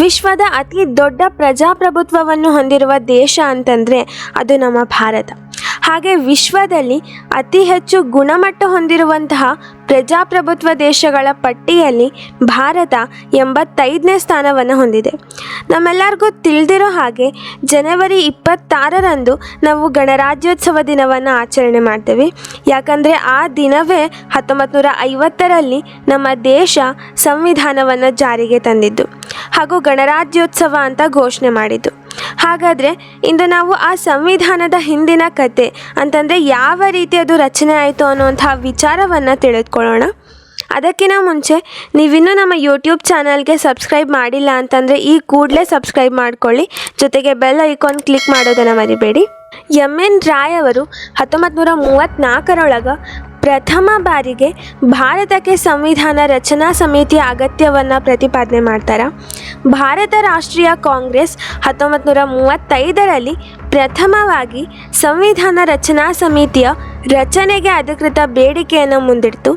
ವಿಶ್ವದ ಅತಿ ದೊಡ್ಡ ಪ್ರಜಾಪ್ರಭುತ್ವವನ್ನು ಹೊಂದಿರುವ ದೇಶ ಅಂತಂದರೆ ಅದು ನಮ್ಮ ಭಾರತ. ಹಾಗೆ ವಿಶ್ವದಲ್ಲಿ ಅತಿ ಹೆಚ್ಚು ಗುಣಮಟ್ಟ ಹೊಂದಿರುವಂತಹ ಪ್ರಜಾಪ್ರಭುತ್ವ ದೇಶಗಳ ಪಟ್ಟಿಯಲ್ಲಿ ಭಾರತ ಎಂಬತ್ತೈದನೇ ಸ್ಥಾನವನ್ನು ಹೊಂದಿದೆ. ನಮ್ಮೆಲ್ಲರಿಗೂ ತಿಳಿದಿರೋ ಹಾಗೆ ಜನವರಿ ಇಪ್ಪತ್ತಾರರಂದು ನಾವು ಗಣರಾಜ್ಯೋತ್ಸವ ದಿನವನ್ನು ಆಚರಣೆ ಮಾಡ್ತೇವೆ. ಯಾಕಂದರೆ ಆ ದಿನವೇ ಹತ್ತೊಂಬತ್ತು ನೂರ ಐವತ್ತರಲ್ಲಿ ನಮ್ಮ ದೇಶ ಸಂವಿಧಾನವನ್ನು ಜಾರಿಗೆ ತಂದಿದ್ದು. ಹಾಗೂ ಗಣರಾಜ್ಯೋತ್ಸವ ಅಂತ ಘೋಷಣೆ ಮಾಡಿದ್ದು. ಹಾಗಾದರೆ ಇಂದು ನಾವು ಆ ಸಂವಿಧಾನದ ಹಿಂದಿನ ಕತೆ ಅಂತಂದರೆ ಯಾವ ರೀತಿ ಅದು ರಚನೆ ಆಯಿತು ಅನ್ನುವಂಥ ವಿಚಾರವನ್ನು ತಿಳಿದುಕೊಳ್ಳೋಣ. ಅದಕ್ಕಿಂತ ಮುಂಚೆ ನೀವಿನ್ನೂ ನಮ್ಮ ಯೂಟ್ಯೂಬ್ ಚಾನಲ್ಗೆ ಸಬ್ಸ್ಕ್ರೈಬ್ ಮಾಡಿಲ್ಲ ಅಂತಂದರೆ ಈ ಕೂಡಲೇ ಸಬ್ಸ್ಕ್ರೈಬ್ ಮಾಡ್ಕೊಳ್ಳಿ. ಜೊತೆಗೆ ಬೆಲ್ ಐಕಾನ್ ಕ್ಲಿಕ್ ಮಾಡೋದನ್ನು ಮರಿಬೇಡಿ. ಎಂ ಎನ್ ರಾಯ್ ಅವರು ಹತ್ತೊಂಬತ್ತು ನೂರ ಮೂವತ್ತ್ನಾಲ್ಕರೊಳಗೆ ಪ್ರಥಮ ಬಾರಿಗೆ ಭಾರತಕ್ಕೆ ಸಂವಿಧಾನ ರಚನಾ ಸಮಿತಿಯ ಅಗತ್ಯವನ್ನು ಪ್ರತಿಪಾದನೆ ಮಾಡ್ತಾರೆ? ಭಾರತ ರಾಷ್ಟ್ರೀಯ ಕಾಂಗ್ರೆಸ್ ಹತ್ತೊಂಬತ್ತು ನೂರ ಮೂವತ್ತೈದರಲ್ಲಿ ಪ್ರಥಮವಾಗಿ ಸಂವಿಧಾನ ರಚನಾ ಸಮಿತಿಯ ರಚನೆಗೆ ಅಧಿಕೃತ ಬೇಡಿಕೆಯನ್ನು ಮುಂದಿಡ್ತು.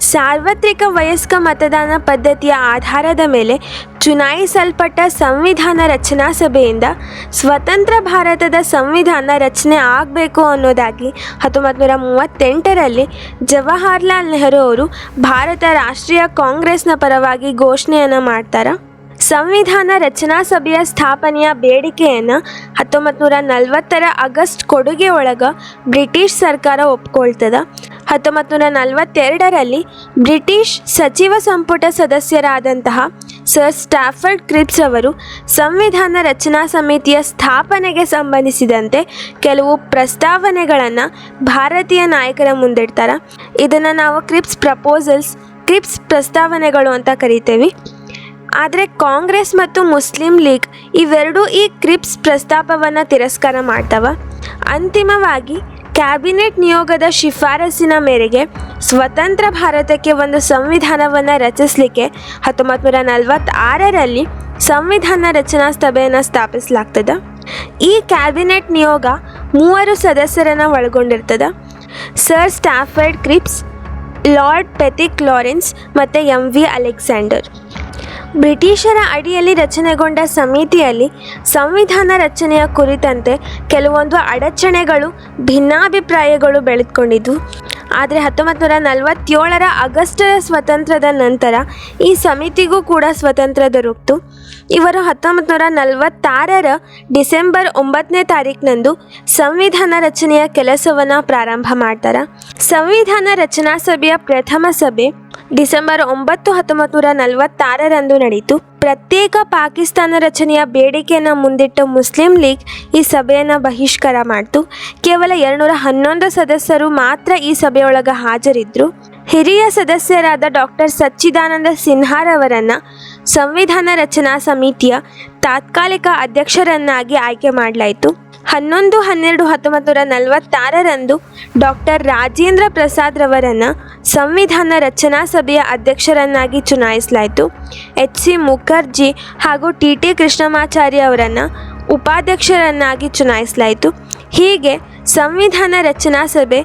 ಸಾರ್ವತ್ರಿಕ ವಯಸ್ಕ ಮತದಾನ ಪದ್ಧತಿಯ ಆಧಾರದ ಮೇಲೆ ಚುನಾಯಿಸಲ್ಪಟ್ಟ ಸಂವಿಧಾನ ರಚನಾ ಸಭೆಯಿಂದ ಸ್ವತಂತ್ರ ಭಾರತದ ಸಂವಿಧಾನ ರಚನೆ ಆಗಬೇಕು ಅನ್ನೋದಾಗಿ ಹತ್ತೊಂಬತ್ತು ನೂರ ಮೂವತ್ತೆಂಟರಲ್ಲಿ ಜವಾಹರ್ಲಾಲ್ ನೆಹರು ಅವರು ಭಾರತ ರಾಷ್ಟ್ರೀಯ ಕಾಂಗ್ರೆಸ್ನ ಪರವಾಗಿ ಘೋಷಣೆಯನ್ನು ಮಾಡ್ತಾರೆ? ಸಂವಿಧಾನ ರಚನಾ ಸಭೆಯ ಸ್ಥಾಪನೆಯ ಬೇಡಿಕೆಯನ್ನು ಹತ್ತೊಂಬತ್ತು ನೂರ ನಲವತ್ತರ ಆಗಸ್ಟ್ ಕೊಡುಗೆ ಒಳಗೆ ಬ್ರಿಟಿಷ್ ಸರ್ಕಾರ ಒಪ್ಕೊಳ್ತದ. ಹತ್ತೊಂಬತ್ತು ನೂರ ನಲವತ್ತೆರಡರಲ್ಲಿ ಬ್ರಿಟಿಷ್ ಸಚಿವ ಸಂಪುಟ ಸದಸ್ಯರಾದಂತಹ ಸರ್ ಸ್ಟಾಫರ್ಡ್ ಕ್ರಿಪ್ಸ್ ಅವರು ಸಂವಿಧಾನ ರಚನಾ ಸಮಿತಿಯ ಸ್ಥಾಪನೆಗೆ ಸಂಬಂಧಿಸಿದಂತೆ ಕೆಲವು ಪ್ರಸ್ತಾವನೆಗಳನ್ನು ಭಾರತೀಯ ನಾಯಕರ ಮುಂದಿಡ್ತಾರೆ. ಇದನ್ನು ನಾವು ಕ್ರಿಪ್ಸ್ ಪ್ರಪೋಸಲ್ಸ್, ಕ್ರಿಪ್ಸ್ ಪ್ರಸ್ತಾವನೆಗಳು ಅಂತ ಕರಿತೇವೆ. ಆದರೆ ಕಾಂಗ್ರೆಸ್ ಮತ್ತು ಮುಸ್ಲಿಂ ಲೀಗ್ ಇವೆರಡೂ ಈ ಕ್ರಿಪ್ಸ್ ಪ್ರಸ್ತಾಪವನ್ನು ತಿರಸ್ಕಾರ ಮಾಡ್ತವ. ಅಂತಿಮವಾಗಿ, ಕ್ಯಾಬಿನೆಟ್ ನಿಯೋಗದ ಶಿಫಾರಸಿನ ಮೇರೆಗೆ ಸ್ವತಂತ್ರ ಭಾರತಕ್ಕೆ ಒಂದು ಸಂವಿಧಾನವನ್ನು ರಚಿಸಲಿಕ್ಕೆ ಹತ್ತೊಂಬತ್ತು ನೂರ ನಲವತ್ತಾರರಲ್ಲಿ ಸಂವಿಧಾನ ರಚನಾ ಸಭೆಯನ್ನು ಸ್ಥಾಪಿಸಲಾಗ್ತದೆ. ಈ ಕ್ಯಾಬಿನೆಟ್ ನಿಯೋಗ ಮೂವರು ಸದಸ್ಯರನ್ನು ಒಳಗೊಂಡಿರ್ತದೆ. Sir Stafford Cripps, Lord Pethick Lawrence ಮತ್ತು ಎಂ ವಿ ಅಲೆಕ್ಸಾಂಡರ್. ಬ್ರಿಟಿಷರ ಅಡಿಯಲ್ಲಿ ರಚನೆಗೊಂಡ ಸಮಿತಿಯಲ್ಲಿ ಸಂವಿಧಾನ ರಚನೆಯ ಕುರಿತಂತೆ ಕೆಲವೊಂದು ಅಡಚಣೆಗಳು, ಭಿನ್ನಾಭಿಪ್ರಾಯಗಳು ಬೆಳೆದುಕೊಂಡಿದ್ವು ಆದರೆ ಹತ್ತೊಂಬತ್ತು ನೂರ ನಲವತ್ತೇಳರ ಆಗಸ್ಟರ ಸ್ವತಂತ್ರದ ನಂತರ ಈ ಸಮಿತಿಗೂ ಕೂಡ ಸ್ವತಂತ್ರ ದೊರಕಿತು. ಇವರು ಹತ್ತೊಂಬತ್ತು ನೂರ ನಲವತ್ತಾರರ ಡಿಸೆಂಬರ್ ಒಂಬತ್ತನೇ ತಾರೀಕಿನಂದು ಸಂವಿಧಾನ ರಚನೆಯ ಕೆಲಸವನ್ನು ಪ್ರಾರಂಭ ಮಾಡ್ತಾರೆ. ಸಂವಿಧಾನ ರಚನಾ ಸಭೆಯ ಪ್ರಥಮ ಸಭೆ ಡಿಸೆಂಬರ್ ಒಂಬತ್ತು ಹತ್ತೊಂಬತ್ತು ನೂರ ನಲವತ್ತಾರರಂದು ನಡೆಯಿತು. ಪ್ರತ್ಯೇಕ ಪಾಕಿಸ್ತಾನ ರಚನೆಯ ಬೇಡಿಕೆಯನ್ನು ಮುಂದಿಟ್ಟ ಮುಸ್ಲಿಂ ಲೀಗ್ ಈ ಸಭೆಯನ್ನು ಬಹಿಷ್ಕಾರ ಮಾಡಿತು. ಕೇವಲ ಎರಡುನೂರ ಹನ್ನೊಂದು ಸದಸ್ಯರು ಮಾತ್ರ ಈ ಸಭೆಯೊಳಗೆ ಹಾಜರಿದ್ದರು ಹಿರಿಯ ಸದಸ್ಯರಾದ ಡಾಕ್ಟರ್ ಸಚ್ಚಿದಾನಂದ ಸಿನ್ಹಾರವರನ್ನು ಸಂವಿಧಾನ ರಚನಾ ಸಮಿತಿಯ ತಾತ್ಕಾಲಿಕ ಅಧ್ಯಕ್ಷರನ್ನಾಗಿ ಆಯ್ಕೆ ಮಾಡಲಾಯಿತು. ಹನ್ನೊಂದು, ಹನ್ನೆರಡು ಹತ್ತೊಂಬತ್ತು ನೂರ ನಲವತ್ತಾರರಂದು ಡಾಕ್ಟರ್ ರಾಜೇಂದ್ರ ಪ್ರಸಾದ್ ರವರನ್ನು ಸಂವಿಧಾನ ರಚನಾ ಸಭೆಯ ಅಧ್ಯಕ್ಷರನ್ನಾಗಿ ಚುನಾಯಿಸಲಾಯಿತು. ಎಚ್ ಸಿ ಮುಖರ್ಜಿ ಹಾಗೂ ಟಿ ಟಿ ಕೃಷ್ಣಮಾಚಾರ್ಯ ಅವರನ್ನು ಉಪಾಧ್ಯಕ್ಷರನ್ನಾಗಿ ಚುನಾಯಿಸಲಾಯಿತು. ಹೀಗೆ ಸಂವಿಧಾನ ರಚನಾ ಸಭೆ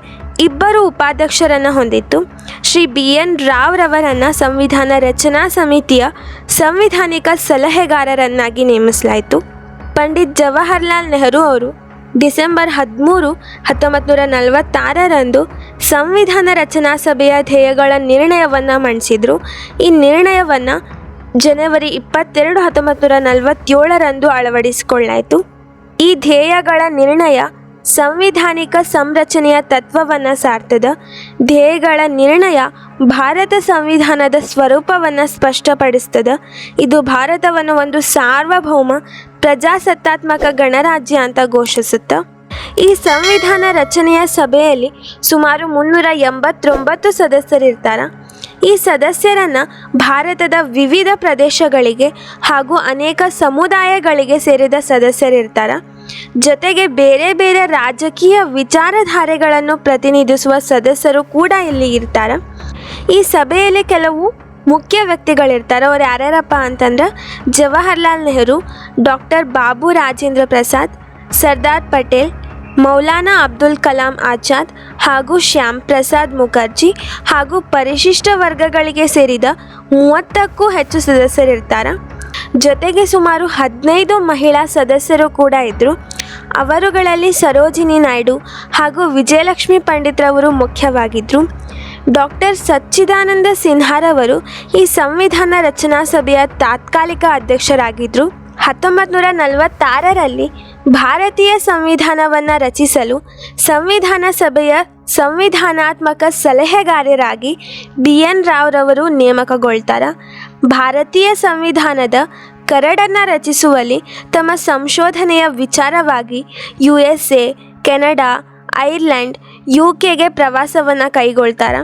ಇಬ್ಬರು ಉಪಾಧ್ಯಕ್ಷರನ್ನು ಹೊಂದಿತ್ತು. ಶ್ರೀ ಬಿ ಎನ್ ರಾವ್ ರವರನ್ನು ಸಂವಿಧಾನ ರಚನಾ ಸಮಿತಿಯ ಸಂವಿಧಾನಿಕ ಸಲಹೆಗಾರರನ್ನಾಗಿ ನೇಮಿಸಲಾಯಿತು. ಪಂಡಿತ್ ಜವಾಹರ್ಲಾಲ್ ನೆಹರು ಅವರು ಡಿಸೆಂಬರ್ ಹದಿಮೂರು ಹತ್ತೊಂಬತ್ತು ನೂರ ನಲವತ್ತಾರರಂದು ಸಂವಿಧಾನ ರಚನಾ ಸಭೆಯ ಧ್ಯೇಯಗಳ ನಿರ್ಣಯವನ್ನು ಮಂಡಿಸಿದರು ಈ ನಿರ್ಣಯವನ್ನು ಜನವರಿ ಇಪ್ಪತ್ತೆರಡು ಹತ್ತೊಂಬತ್ತು ನೂರ ನಲವತ್ತೇಳರಂದು ಅಳವಡಿಸಿಕೊಳ್ಳಾಯಿತು. ಈ ಧ್ಯೇಯಗಳ ನಿರ್ಣಯ ಸಂವಿಧಾನಿಕ ಸಂರಚನೆಯ ತತ್ವವನ್ನು ಸಾರ್ತದ ಧ್ಯೇಯಗಳ ನಿರ್ಣಯ ಭಾರತ ಸಂವಿಧಾನದ ಸ್ವರೂಪವನ್ನು ಸ್ಪಷ್ಟಪಡಿಸ್ತದ. ಇದು ಭಾರತವನ್ನು ಒಂದು ಸಾರ್ವಭೌಮ, ಪ್ರಜಾಸತ್ತಾತ್ಮಕ ಗಣರಾಜ್ಯ ಅಂತ ಘೋಷಿಸುತ್ತ. ಈ ಸಂವಿಧಾನ ರಚನೆಯ ಸಭೆಯಲ್ಲಿ ಸುಮಾರು ಮುನ್ನೂರ ಎಂಬತ್ತೊಂಬತ್ತು ಸದಸ್ಯರಿರ್ತಾರೆ. ಈ ಸದಸ್ಯರನ್ನು ಭಾರತದ ವಿವಿಧ ಪ್ರದೇಶಗಳಿಗೆ ಹಾಗೂ ಅನೇಕ ಸಮುದಾಯಗಳಿಗೆ ಸೇರಿದ ಸದಸ್ಯರಿರ್ತಾರೆ. ಜೊತೆಗೆ ಬೇರೆ ಬೇರೆ ರಾಜಕೀಯ ವಿಚಾರಧಾರೆಗಳನ್ನು ಪ್ರತಿನಿಧಿಸುವ ಸದಸ್ಯರು ಕೂಡ ಇಲ್ಲಿ ಇರ್ತಾರೆ. ಈ ಸಭೆಯಲ್ಲಿ ಕೆಲವು ಮುಖ್ಯ ವ್ಯಕ್ತಿಗಳಿರ್ತಾರೆ. ಅವ್ರು ಯಾರ್ಯಾರಪ್ಪ ಅಂತಂದ್ರೆ ಜವಾಹರ್ಲಾಲ್ ನೆಹರು, ಡಾಕ್ಟರ್ ಬಾಬು ರಾಜೇಂದ್ರ ಪ್ರಸಾದ್, ಸರ್ದಾರ್ ಪಟೇಲ್, ಮೌಲಾನಾ ಅಬ್ದುಲ್ ಕಲಾಂ ಆಜಾದ್ ಹಾಗೂ ಶ್ಯಾಮ್ ಪ್ರಸಾದ್ ಮುಖರ್ಜಿ ಹಾಗೂ ಪರಿಶಿಷ್ಟ ವರ್ಗಗಳಿಗೆ ಸೇರಿದ ಮೂವತ್ತಕ್ಕೂ ಹೆಚ್ಚು ಸದಸ್ಯರಿರ್ತಾರೆ. ಜೊತೆಗೆ ಸುಮಾರು ಹದಿನೈದು ಮಹಿಳಾ ಸದಸ್ಯರು ಕೂಡ ಇದ್ದರು ಅವರುಗಳಲ್ಲಿ ಸರೋಜಿನಿ ನಾಯ್ಡು ಹಾಗೂ ವಿಜಯಲಕ್ಷ್ಮಿ ಪಂಡಿತ್ರವರು ಮುಖ್ಯವಾಗಿದ್ದರು ಡಾಕ್ಟರ್ ಸಚ್ಚಿದಾನಂದ ಸಿನ್ಹಾರವರು ಈ ಸಂವಿಧಾನ ರಚನಾ ಸಭೆಯ ತಾತ್ಕಾಲಿಕ ಅಧ್ಯಕ್ಷರಾಗಿದ್ದರು ಹತ್ತೊಂಬತ್ತು ನೂರ ನಲವತ್ತಾರರಲ್ಲಿ ಭಾರತೀಯ ಸಂವಿಧಾನವನ್ನು ರಚಿಸಲು ಸಂವಿಧಾನ ಸಭೆಯ ಸಂವಿಧಾನಾತ್ಮಕ ಸಲಹೆಗಾರರಾಗಿ ಬಿ ಎನ್ ರಾವ್ರವರು ನೇಮಕಗೊಳ್ತಾರ. ಭಾರತೀಯ ಸಂವಿಧಾನದ ಕರಡನ್ನು ರಚಿಸುವಲ್ಲಿ ತಮ್ಮ ಸಂಶೋಧನೆಯ ವಿಚಾರವಾಗಿ U S A Canada, Ireland U ಕೆಗೆ ಪ್ರವಾಸವನ್ನು ಕೈಗೊಳ್ತಾರ.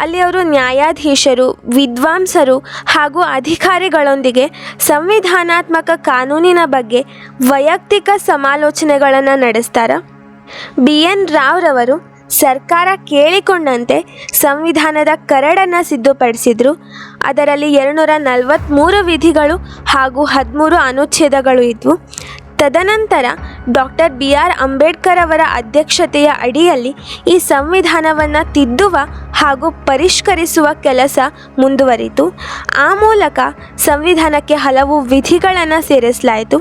ಅಲ್ಲಿ ಅವರು ನ್ಯಾಯಾಧೀಶರು, ವಿದ್ವಾಂಸರು ಹಾಗೂ ಅಧಿಕಾರಿಗಳೊಂದಿಗೆ ಸಂವಿಧಾನಾತ್ಮಕ ಕಾನೂನಿನ ಬಗ್ಗೆ ವೈಯಕ್ತಿಕ ಸಮಾಲೋಚನೆಗಳನ್ನು ನಡೆಸ್ತಾರ. ಬಿ ಎನ್ ರಾವ್ರವರು ಸರ್ಕಾರ ಕೇಳಿಕೊಂಡಂತೆ ಸಂವಿಧಾನದ ಕರಡನ್ನು ಸಿದ್ಧಪಡಿಸಿದ್ರು. ಅದರಲ್ಲಿ ಎರಡುನೂರ ನಲವತ್ತ್ಮೂರು ವಿಧಿಗಳು ಹಾಗೂ ಹದಿಮೂರು ಅನುಚ್ಛೇದಗಳು ಇದ್ವು. ತದನಂತರ ಡಾಕ್ಟರ್ ಬಿ ಆರ್ ಅಂಬೇಡ್ಕರ್ ಅವರ ಅಧ್ಯಕ್ಷತೆಯ ಅಡಿಯಲ್ಲಿ ಈ ಸಂವಿಧಾನವನ್ನು ತಿದ್ದುವ ಹಾಗೂ ಪರಿಷ್ಕರಿಸುವ ಕೆಲಸ ಮುಂದುವರಿತು. ಆ ಮೂಲಕ ಸಂವಿಧಾನಕ್ಕೆ ಹಲವು ವಿಧಿಗಳನ್ನು ಸೇರಿಸಲಾಯಿತು.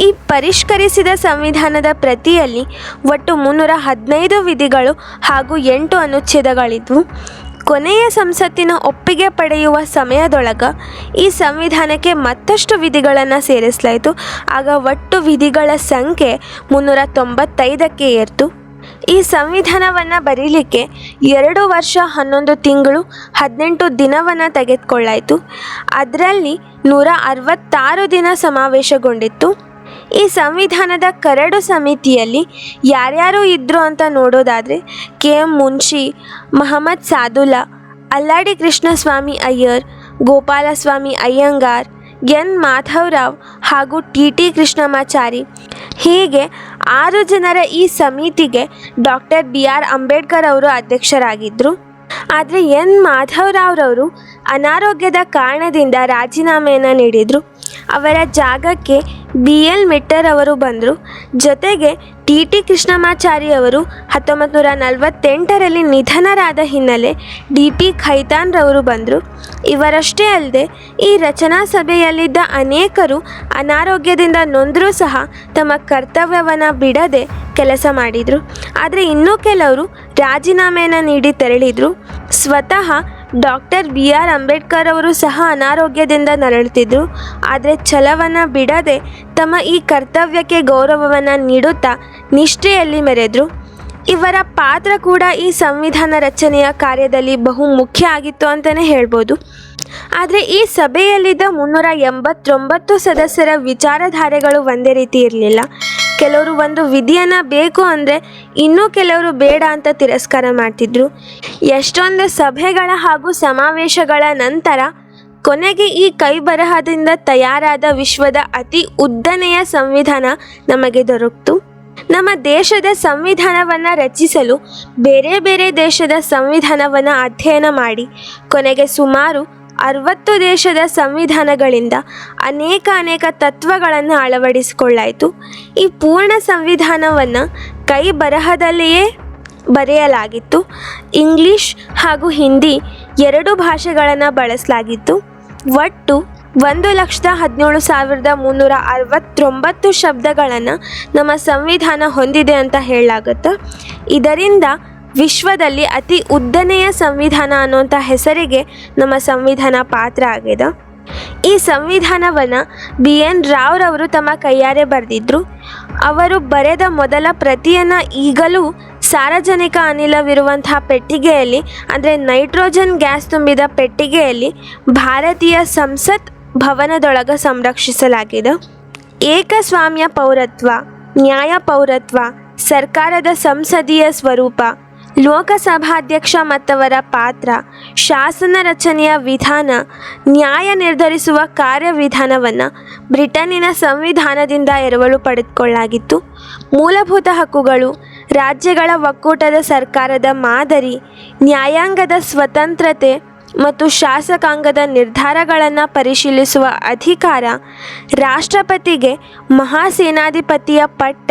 ಈ ಪರಿಷ್ಕರಿಸಿದ ಸಂವಿಧಾನದ ಪ್ರತಿಯಲ್ಲಿ ಒಟ್ಟು ಮುನ್ನೂರ ಹದಿನೈದು ವಿಧಿಗಳು ಹಾಗೂ ಎಂಟು ಅನುಚ್ಛೇದಗಳಿದ್ವು. ಕೊನೆಯ ಸಂಸತ್ತಿನ ಒಪ್ಪಿಗೆ ಪಡೆಯುವ ಸಮಯದೊಳಗ ಈ ಸಂವಿಧಾನಕ್ಕೆ ಮತ್ತಷ್ಟು ವಿಧಿಗಳನ್ನು ಸೇರಿಸಲಾಯಿತು. ಆಗ ಒಟ್ಟು ವಿಧಿಗಳ ಸಂಖ್ಯೆ ಮುನ್ನೂರ ತೊಂಬತ್ತೈದಕ್ಕೆ ಏರ್ತು. ಈ ಸಂವಿಧಾನವನ್ನು ಬರೀಲಿಕ್ಕೆ ಎರಡು ವರ್ಷ ಹನ್ನೊಂದು ತಿಂಗಳು ಹದಿನೆಂಟು ದಿನವನ್ನು ತೆಗೆದುಕೊಳ್ಳಾಯಿತು. ಅದರಲ್ಲಿ ನೂರ ಅರವತ್ತಾರು ದಿನ ಸಮಾವೇಶಗೊಂಡಿತ್ತು. ಈ ಸಂವಿಧಾನದ ಕರಡು ಸಮಿತಿಯಲ್ಲಿ ಯಾರ್ಯಾರು ಇದ್ದರು ಅಂತ ನೋಡೋದಾದರೆ K M Munshi, Mohammad Saadulla, Alladi Krishnaswami Ayyar, Gopalaswami Ayyangar, N Madhava Rao ಹಾಗೂ ಟಿ ಟಿ ಕೃಷ್ಣಮಾಚಾರಿ. ಹೀಗೆ ಆರು ಜನರ ಈ ಸಮಿತಿಗೆ ಡಾಕ್ಟರ್ ಬಿ ಆರ್ ಅಂಬೇಡ್ಕರ್ ಅವರು ಅಧ್ಯಕ್ಷರಾಗಿದ್ದರು ಆದರೆ ಎನ್ ಮಾಧವರಾವ್ರವರು ಅನಾರೋಗ್ಯದ ಕಾರಣದಿಂದ ರಾಜೀನಾಮೆಯನ್ನು ನೀಡಿದರು. ಅವರ ಜಾಗಕ್ಕೆ ಬಿ ಎಲ್ ಮಿಟ್ಟರ್ ಅವರು ಬಂದರು. ಜೊತೆಗೆ ಟಿ ಟಿ ಕೃಷ್ಣಮಾಚಾರಿ ಅವರು ಹತ್ತೊಂಬತ್ತು ನೂರ ನಲವತ್ತೆಂಟರಲ್ಲಿ ನಿಧನರಾದ ಹಿನ್ನೆಲೆ ಡಿ ಪಿ ಖೈತಾನ್ರವರು ಬಂದರು. ಇವರಷ್ಟೇ ಅಲ್ಲದೆ ಈ ರಚನಾ ಸಭೆಯಲ್ಲಿದ್ದ ಅನೇಕರು ಅನಾರೋಗ್ಯದಿಂದ ನೊಂದರೂ ಸಹ ತಮ್ಮ ಕರ್ತವ್ಯವನ್ನು ಬಿಡದೆ ಕೆಲಸ ಮಾಡಿದರು. ಆದರೆ ಇನ್ನೂ ಕೆಲವರು ರಾಜೀನಾಮೆಯನ್ನು ನೀಡಿ ತೆರಳಿದರು. ಸ್ವತಃ ಡಾಕ್ಟರ್ ಬಿ ಆರ್ ಅಂಬೇಡ್ಕರ್ ಅವರು ಸಹ ಅನಾರೋಗ್ಯದಿಂದ ನರಳುತ್ತಿದ್ದರು ಆದರೆ ಛಲವನ್ನು ಬಿಡದೆ ತಮ್ಮ ಈ ಕರ್ತವ್ಯಕ್ಕೆ ಗೌರವವನ್ನು ನೀಡುತ್ತಾ ನಿಷ್ಠೆಯಲ್ಲಿ ಮೆರೆದರು. ಇವರ ಪಾತ್ರ ಕೂಡ ಈ ಸಂವಿಧಾನ ರಚನೆಯ ಕಾರ್ಯದಲ್ಲಿ ಬಹು ಮುಖ್ಯ ಆಗಿತ್ತು ಅಂತಲೇ ಹೇಳ್ಬೋದು. ಆದರೆ ಈ ಸಭೆಯಲ್ಲಿದ್ದ ಮುನ್ನೂರ ಎಂಬತ್ತೊಂಬತ್ತು ಸದಸ್ಯರ ವಿಚಾರಧಾರೆಗಳು ಒಂದೇ ರೀತಿ ಇರಲಿಲ್ಲ. ಕೆಲವರು ಒಂದು ವಿಧಿಯನ್ನು ಬೇಕು ಅಂದರೆ ಇನ್ನೂ ಕೆಲವರು ಬೇಡ ಅಂತ ತಿರಸ್ಕಾರ ಮಾಡ್ತಿದ್ರು. ಎಷ್ಟೊಂದು ಸಭೆಗಳ ಹಾಗೂ ಸಮಾವೇಶಗಳ ನಂತರ ಕೊನೆಗೆ ಈ ಕೈ ಬರಹದಿಂದ ತಯಾರಾದ ವಿಶ್ವದ ಅತಿ ಉದ್ದನೆಯ ಸಂವಿಧಾನ ನಮಗೆ ದೊರಕಿತು. ನಮ್ಮ ದೇಶದ ಸಂವಿಧಾನವನ್ನು ರಚಿಸಲು ಬೇರೆ ಬೇರೆ ದೇಶದ ಸಂವಿಧಾನವನ್ನು ಅಧ್ಯಯನ ಮಾಡಿ. ಕೊನೆಗೆ ಸುಮಾರು ಅರವತ್ತು ದೇಶದ ಸಂವಿಧಾನಗಳಿಂದ ಅನೇಕ ಅನೇಕ ತತ್ವಗಳನ್ನು ಅಳವಡಿಸಿಕೊಳ್ಳಾಯಿತು. ಈ ಪೂರ್ಣ ಸಂವಿಧಾನವನ್ನು ಕೈ ಬರಹದಲ್ಲಿಯೇ ಬರೆಯಲಾಗಿತ್ತು. ಇಂಗ್ಲಿಷ್ ಹಾಗೂ ಹಿಂದಿ ಎರಡು ಭಾಷೆಗಳನ್ನು ಬಳಸಲಾಗಿತ್ತು. ಒಟ್ಟು ಒಂದು ಲಕ್ಷದ ಹದಿನೇಳು ಸಾವಿರದ ಮುನ್ನೂರ ಅರವತ್ತೊಂಬತ್ತು ಶಬ್ದಗಳನ್ನು ನಮ್ಮ ಸಂವಿಧಾನ ಹೊಂದಿದೆ ಅಂತ ಹೇಳಲಾಗುತ್ತೆ, ಇದರಿಂದ ವಿಶ್ವದಲ್ಲಿ ಅತಿ ಉದ್ದನೆಯ ಸಂವಿಧಾನ ಅನ್ನುವಂಥ ಹೆಸರಿಗೆ ನಮ್ಮ ಸಂವಿಧಾನ ಪಾತ್ರ ಆಗಿದೆ ಈ ಸಂವಿಧಾನವನ್ನು ಬಿ. ಎನ್. ರಾವ್ರವರು ತಮ್ಮ ಕೈಯಾರೆ ಬರೆದಿದ್ರು. ಅವರು ಬರೆದ ಮೊದಲ ಪ್ರತಿಯನ್ನು ಈಗಲೂ ಸಾರ್ವಜನಿಕ ಅನಿಲವಿರುವಂತಹ ಪೆಟ್ಟಿಗೆಯಲ್ಲಿ, ಅಂದರೆ ನೈಟ್ರೋಜನ್ ಗ್ಯಾಸ್ ತುಂಬಿದ ಪೆಟ್ಟಿಗೆಯಲ್ಲಿ ಭಾರತೀಯ ಸಂಸತ್ ಭವನದೊಳಗೆ ಸಂರಕ್ಷಿಸಲಾಗಿದೆ ಏಕಸ್ವಾಮ್ಯ ಪೌರತ್ವ, ನ್ಯಾಯ ಪೌರತ್ವ, ಸರ್ಕಾರದ ಸಂಸದೀಯ ಸ್ವರೂಪ ಲೋಕಸಭಾಧ್ಯಕ್ಷ ಮತ್ತವರ ಪಾತ್ರ, ಶಾಸನ ರಚನೆಯ ವಿಧಾನ, ನ್ಯಾಯ ನಿರ್ಧರಿಸುವ ಕಾರ್ಯವಿಧಾನವನ್ನು ಬ್ರಿಟನ್ನಿನ ಸಂವಿಧಾನದಿಂದ ಎರವಲು ಪಡೆದುಕೊಳ್ಳಲಾಗಿತ್ತು ಮೂಲಭೂತ ಹಕ್ಕುಗಳು, ರಾಜ್ಯಗಳ ಒಕ್ಕೂಟದ ಸರ್ಕಾರದ ಮಾದರಿ, ನ್ಯಾಯಾಂಗದ ಸ್ವತಂತ್ರತೆ ಮತ್ತು ಶಾಸಕಾಂಗದ ನಿರ್ಧಾರಗಳನ್ನು ಪರಿಶೀಲಿಸುವ ಅಧಿಕಾರ, ರಾಷ್ಟ್ರಪತಿಗೆ ಮಹಾಸೇನಾಧಿಪತಿಯ ಪಟ್ಟ,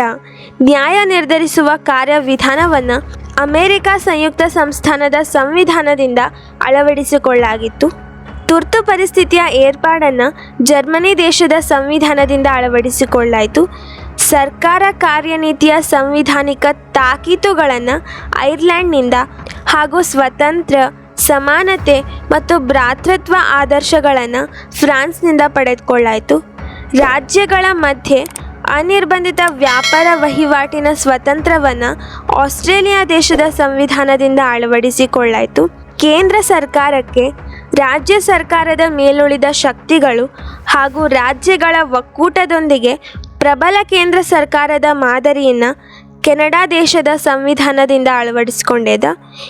ನ್ಯಾಯ ನಿರ್ಧರಿಸುವ ಕಾರ್ಯವಿಧಾನವನ್ನು ಅಮೆರಿಕ ಸಂಯುಕ್ತ ಸಂಸ್ಥಾನದ ಸಂವಿಧಾನದಿಂದ ಅಳವಡಿಸಿಕೊಳ್ಳಲಾಗಿತ್ತು. ತುರ್ತು ಪರಿಸ್ಥಿತಿಯ ಏರ್ಪಾಡನ್ನು ಜರ್ಮನಿ ದೇಶದ ಸಂವಿಧಾನದಿಂದ ಅಳವಡಿಸಿಕೊಳ್ಳಾಯಿತು ಸರ್ಕಾರ ಕಾರ್ಯನೀತಿಯ ಸಂವಿಧಾನಿಕ ತಾಕೀತುಗಳನ್ನು ಐರ್ಲೆಂಡ್ನಿಂದ ಹಾಗೂ ಸ್ವತಂತ್ರ, ಸಮಾನತೆ ಮತ್ತು ಭ್ರಾತೃತ್ವ ಆದರ್ಶಗಳನ್ನು ಫ್ರಾನ್ಸ್ನಿಂದ ಪಡೆದುಕೊಳ್ಳಾಯಿತು ರಾಜ್ಯಗಳ ಮಧ್ಯೆ ಅನಿರ್ಬಂಧಿತ ವ್ಯಾಪಾರ ವಹಿವಾಟಿನ ಸ್ವತಂತ್ರವನ್ನು ಆಸ್ಟ್ರೇಲಿಯಾ ದೇಶದ ಸಂವಿಧಾನದಿಂದ ಅಳವಡಿಸಿಕೊಳ್ಳಾಯಿತು. ಕೇಂದ್ರ ಸರ್ಕಾರಕ್ಕೆ ರಾಜ್ಯ ಸರ್ಕಾರದ ಮೇಲುಳಿದ ಶಕ್ತಿಗಳು ಹಾಗೂ ರಾಜ್ಯಗಳ ಒಕ್ಕೂಟದೊಂದಿಗೆ ಪ್ರಬಲ ಕೇಂದ್ರ ಸರ್ಕಾರದ ಮಾದರಿಯನ್ನು ಕೆನಡಾ ದೇಶದ ಸಂವಿಧಾನದಿಂದ ಅಳವಡಿಸಿಕೊಂಡಿದ್ದ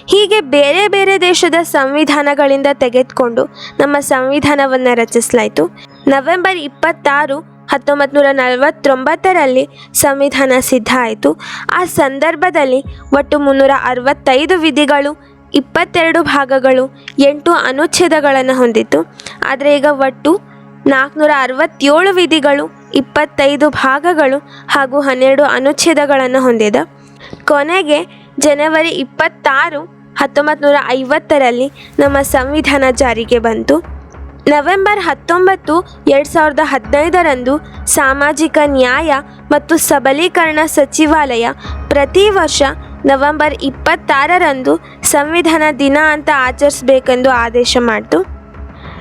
ಹೀಗೆ ಬೇರೆ ಬೇರೆ ದೇಶದ ಸಂವಿಧಾನಗಳಿಂದ ತೆಗೆದುಕೊಂಡು ನಮ್ಮ ಸಂವಿಧಾನವನ್ನು ರಚಿಸಲಾಯಿತು. ನವೆಂಬರ್ ಇಪ್ಪತ್ತಾರು ಹತ್ತೊಂಬತ್ತು ನೂರ ನಲವತ್ತೊಂಬತ್ತರಲ್ಲಿ ಸಂವಿಧಾನ ಸಿದ್ಧ ಆಯಿತು. ಆ ಸಂದರ್ಭದಲ್ಲಿ ಒಟ್ಟು ಮುನ್ನೂರ ಅರವತ್ತೈದು ವಿಧಿಗಳು, ಇಪ್ಪತ್ತೆರಡು ಭಾಗಗಳು, ಎಂಟು ಅನುಚ್ಛೇದಗಳನ್ನು ಹೊಂದಿತ್ತು. ಆದರೆ ಈಗ ಒಟ್ಟು ನಾಲ್ಕುನೂರ ಅರವತ್ತೇಳು ವಿಧಿಗಳು, ಇಪ್ಪತ್ತೈದು ಭಾಗಗಳು ಹಾಗೂ ಹನ್ನೆರಡು ಅನುಚ್ಛೇದಗಳನ್ನು ಹೊಂದಿದೆ. ಕೊನೆಗೆ ಜನವರಿ ಇಪ್ಪತ್ತಾರು ಹತ್ತೊಂಬತ್ತು ನೂರ ಐವತ್ತರಲ್ಲಿ ನಮ್ಮ ಸಂವಿಧಾನ ಜಾರಿಗೆ ಬಂತು. ನವೆಂಬರ್ ಹತ್ತೊಂಬತ್ತು ಎರಡು ಸಾವಿರದ ಹದಿನೈದರಂದು ಸಾಮಾಜಿಕ ನ್ಯಾಯ ಮತ್ತು ಸಬಲೀಕರಣ ಸಚಿವಾಲಯ ಪ್ರತಿ ವರ್ಷ ನವೆಂಬರ್ ಇಪ್ಪತ್ತಾರರಂದು ಸಂವಿಧಾನ ದಿನ ಅಂತ ಆಚರಿಸಬೇಕೆಂದು ಆದೇಶ ಮಾಡಿತು.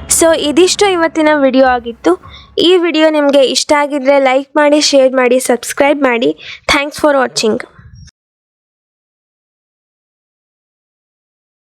ಸೊ, ಇದಿಷ್ಟು ಇವತ್ತಿನ ವಿಡಿಯೋ ಆಗಿತ್ತು. ಈ ವಿಡಿಯೋ ನಿಮಗೆ ಇಷ್ಟ ಆಗಿದ್ದರೆ ಲೈಕ್ ಮಾಡಿ, ಶೇರ್ ಮಾಡಿ, ಸಬ್ಸ್ಕ್ರೈಬ್ ಮಾಡಿ. Thanks for watching.